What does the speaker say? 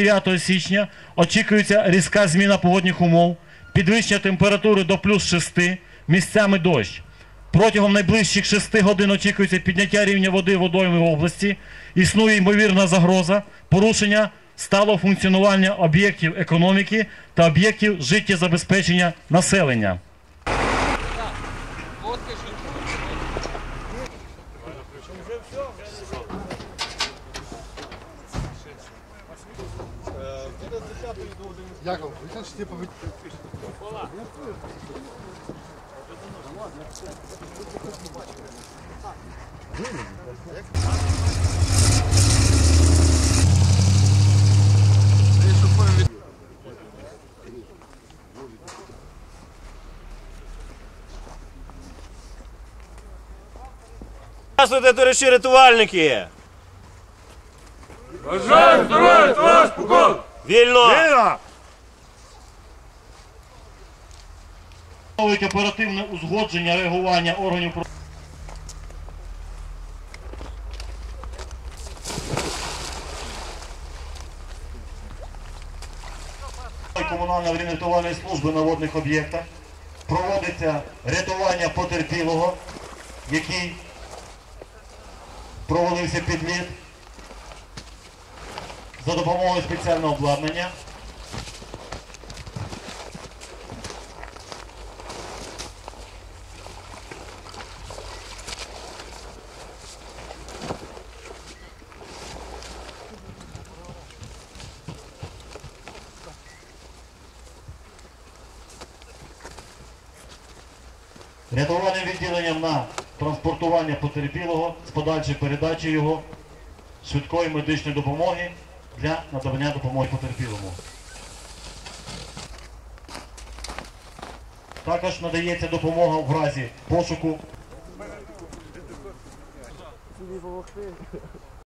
9 січня очікується різка зміна погодних умов, підвищення температури до плюс 6, місцями дощ. Протягом найближчих 6 годин очікується підняття рівня води водойми в області. Існує ймовірна загроза порушення сталого функціонування об'єктів економіки та об'єктів життєзабезпечення населення. Яков, ви знаєш, типу. Здравствуйте, товариші рятувальники! Бажаю здоров'я, товариш Пуков! Вільно! Встановить оперативне узгодження реагування органів про- комунальної рятувальної служби на водних об'єктах проводиться рятування потерпілого, який провалився під лід за допомогою спеціального обладнання. Рятувальним відділенням на транспортування потерпілого з подальшою передачею його швидкої медичної допомоги для надання допомоги потерпілому. Також надається допомога в разі пошуку